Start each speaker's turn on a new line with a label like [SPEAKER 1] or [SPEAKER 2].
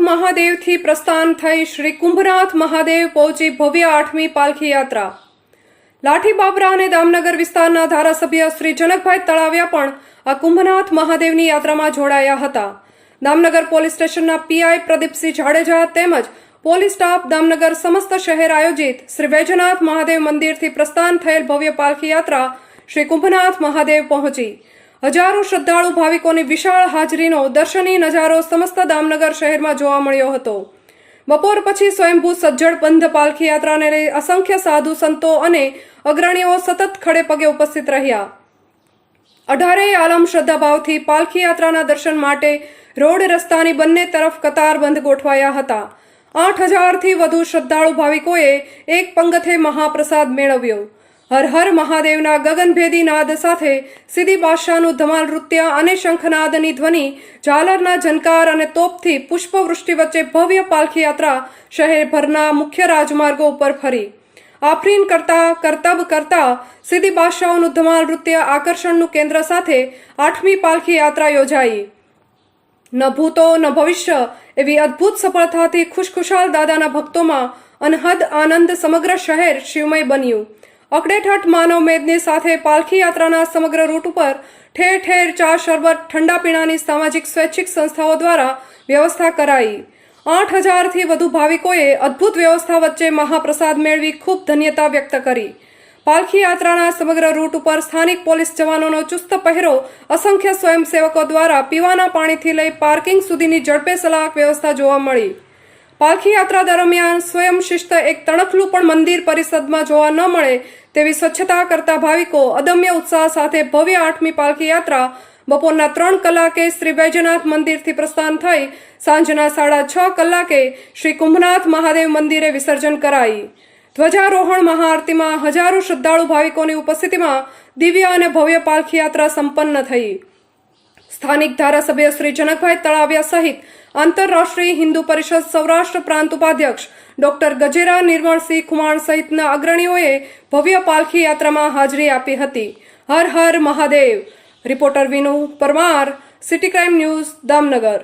[SPEAKER 1] મહાદેવથી પ્રસ્થાન થઈ શ્રી કુંભનાથ મહાદેવ પહોંચી ભવ્ય આઠમી પાલખી યાત્રા. લાઠી બાબરા અને દામનગર વિસ્તારના ધારાસભ્ય શ્રી જનકભાઈ તળાવ્યા પણ આ કુંભનાથ મહાદેવની યાત્રામાં જોડાયા હતા. દામનગર પોલીસ સ્ટેશનના પીઆઈ પ્રદીપસિંહ જાડેજા તેમજ પોલીસ સ્ટાફ દામનગર સમસ્ત શહેર આયોજિત શ્રી વૈજનાથ મહાદેવ મંદિરથી પ્રસ્થાન થયેલ ભવ્ય પાલખી યાત્રા શ્રી કુંભનાથ મહાદેવ પહોંચી. હજારો શ્રદ્ધાળુ ભાવિકોની વિશાળ હાજરીનો દર્શનીય નજારો સમસ્ત દામનગર શહેરમાં જોવા મળ્યો હતો. બપોર પછી સ્વયંભૂ સજ્જડ બંધ પાલખી યાત્રાને લઈ અસંખ્ય સાધુ સંતો અને અગ્રણીઓ સતત ખડે પગે ઉપસ્થિત રહ્યા. અઢારેય આલમ શ્રદ્ધાભાવથી પાલખી યાત્રાના દર્શન માટે રોડ રસ્તાની બંને તરફ કતારબંધ ગોઠવાયા હતા. આઠ હજારથી વધુ શ્રદ્ધાળુ ભાવિકોએ એક પંગથે મહાપ્રસાદ મેળવ્યો. હર હર મહાદેવના ગગનભેદી નાદ સાથે સીધી બાદશાહનું ધમાલ નૃત્ય અને શંખનાદની ધ્વનિ, ઝાલરના ઝનકાર અને તોપથી પુષ્પવૃષ્ટિ વચ્ચે ભવ્ય પાલખી યાત્રા શહેરભરના મુખ્ય રાજમાર્ગો ઉપર ફરી. આફરીન કરતા, કરતબ કરતા સીધી બાદશાહનું ધમાલ નૃત્ય આકર્ષણનું કેન્દ્ર સાથે આઠમી પાલખી યાત્રા યોજાઈ. ન ભૂતો, ન ભવિષ્ય એવી અદ્ભુત સફળતાથી ખુશખુશાલ દાદાના ભક્તોમાં અનહદ આનંદ સમગ્ર શહેર શિવમય બન્યું. અકડેઠઠ માનવ મેદની સાથે પાલખી યાત્રાના સમગ્ર રૂટ ઉપર ઠેર ઠેર ચા શરબત, ઠંડા પીણાની સામાજિક સ્વૈચ્છિક સંસ્થાઓ દ્વારા વ્યવસ્થા કરાઈ. આઠ હજારથી વધુ ભાવિકોએ અદ્ભુત વ્યવસ્થા વચ્ચે મહાપ્રસાદ મેળવી ખૂબ ધન્યતા વ્યક્ત કરી. પાલખી યાત્રાના સમગ્ર રૂટ ઉપર સ્થાનિક પોલીસ જવાનોનો ચુસ્ત પહેરો અસંખ્ય સ્વયંસેવકો દ્વારા પીવાના પાણીથી લઈ પાર્કિંગ સુધીની ઝડપે સલાહક વ્યવસ્થા જોવા મળી. પાલખી યાત્રા દરમિયાન સ્વયં શિસ્ત એક તણખલું પણ મંદિર પરિષદમાં જોવા ન મળે તેવી સ્વચ્છતા કરતા ભાવિકો અદમ્ય ઉત્સાહ સાથે ભવ્ય આઠમી પાલખી યાત્રા બપોરના ત્રણ કલાકે શ્રી વૈજનાથ મંદિરથી પ્રસ્થાન થઈ સાંજના સાડા છ કલાકે શ્રી કુંભનાથ મહાદેવ મંદિરે વિસર્જન કરાઈ. ધ્વજારોહણ મહાઆરતીમાં હજારો શ્રદ્ધાળુ ભાવિકોની ઉપસ્થિતિમાં દિવ્ય અને ભવ્ય પાલખી યાત્રા સંપન્ન થઈ. સ્થાનિક ધારાસભ્ય શ્રી જનકભાઈ તળાવિયા સહિત આંતરરાષ્ટ્રીય હિન્દુ પરિષદ સૌરાષ્ટ્ર પ્રાંત ઉપાધ્યક્ષ ડોક્ટર ગજેરા નિર્મળસિંહ ખુમાણ સહિતના અગ્રણીઓએ ભવ્ય પાલખી યાત્રામાં હાજરી આપી હતી. Har Har Mahadev. Reporter Vinu Parmar, city crime news, Damnagar.